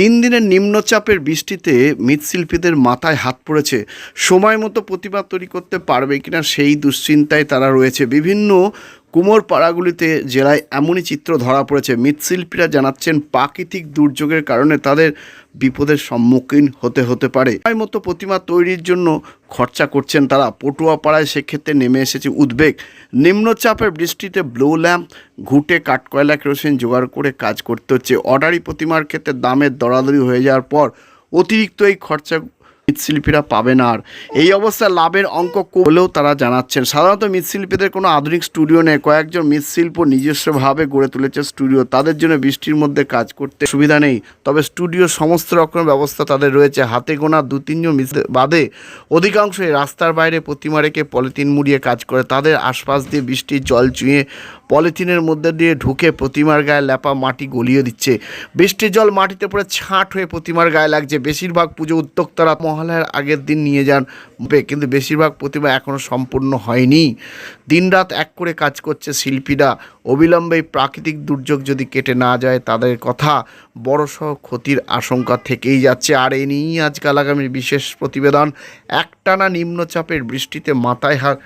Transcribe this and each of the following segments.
তিন দিনের নিম্নচাপের বৃষ্টিতে মৃৎশিল্পীদের মাথায় হাত পড়েছে। সময় মতো প্রতিমা তৈরি করতে পারবে কিনা সেই দুশ্চিন্তায় তারা রয়েছে। বিভিন্ন কুমোর পাড়াগুলিতে জেলায় এমনই চিত্র ধরা পড়েছে। মৃৎশিল্পীরা জানাচ্ছেন, প্রাকৃতিক দুর্যোগের কারণে তাদের বিপদের সম্মুখীন হতে হতে পারে। সময় মতো প্রতিমা তৈরির জন্য খরচা করছেন তারা। পটুয়া পাড়ায় সেক্ষেত্রে নেমে এসেছে উদ্বেগ। নিম্নচাপের বৃষ্টিতে ব্লো ল্যাম্প, ঘুটে কাঠকয়লা, কেরোসিন জোগাড় করে কাজ করতে হচ্ছে। অর্ডারি প্রতিমার ক্ষেত্রে দামের দরাদরি হয়ে যাওয়ার পর অতিরিক্ত এই খরচা মৃৎশিল্পীরা পাবে না আর। এই অবস্থায় লাভের অঙ্ক হলেও তারা জানাচ্ছেন। সাধারণত মৃৎশিল্পীদের কোনো আধুনিক স্টুডিও নেই। কয়েকজন মৃৎশিল্প নিজস্বভাবে গড়ে তুলেছে স্টুডিও। তাদের জন্য বৃষ্টির মধ্যে কাজ করতে সুবিধা নেই। তবে স্টুডিও সমস্ত রকমের ব্যবস্থা তাদের রয়েছে। হাতে গোনা দু তিনজন বাদে অধিকাংশই রাস্তার বাইরে প্রতিমা রেখে পলিথিন মুড়িয়ে কাজ করে। তাদের আশপাশ দিয়ে বৃষ্টির জল চুঁয়ে পলিথিনের মধ্যে দিয়ে ঢুকে প্রতিমার গায়ে ল্যাপা মাটি গলিয়ে দিচ্ছে। বৃষ্টির জল মাটিতে পড়ে ছাঁট হয়ে প্রতিমার গায়ে লাগছে। বেশিরভাগ পুজো উদ্যোক্তারা মহালয়ার আগের দিন নিয়ে যান কিন্তু বেশিরভাগ প্রতিমা এখনও সম্পূর্ণ হয়নি। দিনরাত এক করে কাজ করছে শিল্পীরা। অবিলম্বে প্রাকৃতিক দুর্যোগ যদি কেটে না যায়, তাদের কথা বড়সড় ক্ষতির আশঙ্কা থেকেই যাচ্ছে। আর এ নিয়েই আজকাল আগামীর বিশেষ প্রতিবেদন। একটানা নিম্নচাপের বৃষ্টিতে মাথায় হার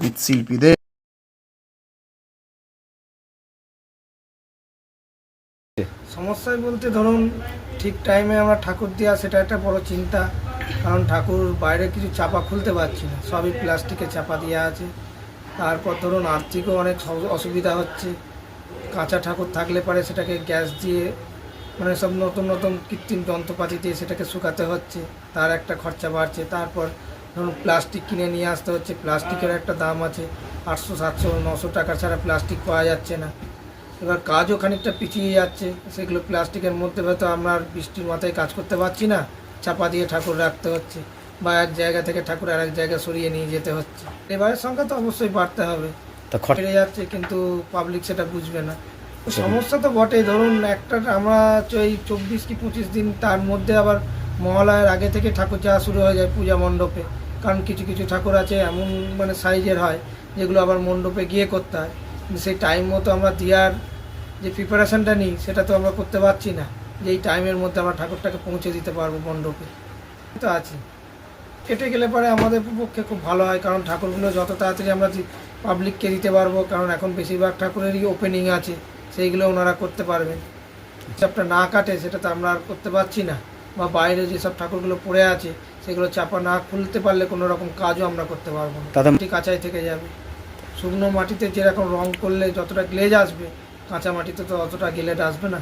মৃৎশিল্পীদের সমস্যায় বলতে ধরুন, ঠিক টাইমে আমরা ঠাকুর দেওয়া সেটা একটা বড় চিন্তা। কারণ ঠাকুর বাইরে কিছু চাপা খুলতে পারছি না। সবই প্লাস্টিকে চাপা দেওয়া আছে। তারপর ধরুন, আর্থিকও অনেক অসুবিধা হচ্ছে। কাঁচা ঠাকুর থাকলে পারে সেটাকে গ্যাস দিয়ে মানে সব নতুন নতুন কৃত্রিম যন্ত্রপাতি দিয়ে সেটাকে শুকাতে হচ্ছে। তার একটা খরচা বাড়ছে। তারপর ধরুন প্লাস্টিক কিনে নিয়ে আসতে হচ্ছে। প্লাস্টিকের একটা দাম আছে। আটশো, সাতশো, নশো টাকা ছাড়া প্লাস্টিক পাওয়া যাচ্ছে না। এবার কাজও খানিকটা পিছিয়ে যাচ্ছে সেগুলো প্লাস্টিকের মধ্যে হয়তো আমরা বৃষ্টির মাথায় কাজ করতে পারছি না চাপা দিয়ে ঠাকুর রাখতে হচ্ছে বা এক জায়গা থেকে ঠাকুর আর এক জায়গায় সরিয়ে নিয়ে যেতে হচ্ছে। এবারের সংখ্যা তো অবশ্যই বাড়তে হবে। বেড়ে যাচ্ছে কিন্তু পাবলিক সেটা বুঝবে না। সমস্যা তো বটেই ধরুন একটা আমরা এই চব্বিশ কি পঁচিশ দিন তার মধ্যে আবার মহালয়ার আগে থেকে ঠাকুর যাওয়া শুরু হয়ে যায় পূজা মণ্ডপে। কারণ কিছু কিছু ঠাকুর আছে এমন মানে সাইজের হয় যেগুলো আবার মণ্ডপে গিয়ে করতে হয়। সেই টাইম মতো আমরা দেওয়ার যে প্রিপারেশনটা নিই সেটা তো আমরা করতে পারছি না। যে এই টাইমের মধ্যে আমরা ঠাকুরটাকে পৌঁছে দিতে পারব মণ্ডপে। তো আছে। কেটে গেলে পরে আমাদের পক্ষে খুব ভালো হয় কারণ ঠাকুরগুলো যত তাড়াতাড়ি আমরা পাবলিককে দিতে পারব কারণ এখন বেশিরভাগ ঠাকুরেরই ওপেনিং আছে সেইগুলো ওনারা করতে পারবেন। চাপটা না কাটে সেটা তো আমরা আর করতে পারছি না। বা বাইরে যেসব ঠাকুরগুলো পড়ে আছে সেগুলো চাপা না খুলতে পারলে কোনো রকম কাজও আমরা করতে পারব না। কাঁচাই থেকে যাবে। শুকনো মাটিতে যেরকম রং করলে যতটা গ্লেজ আসবে, কাঁচা মাটিতে তো অতটা গ্লেজ আসবে না।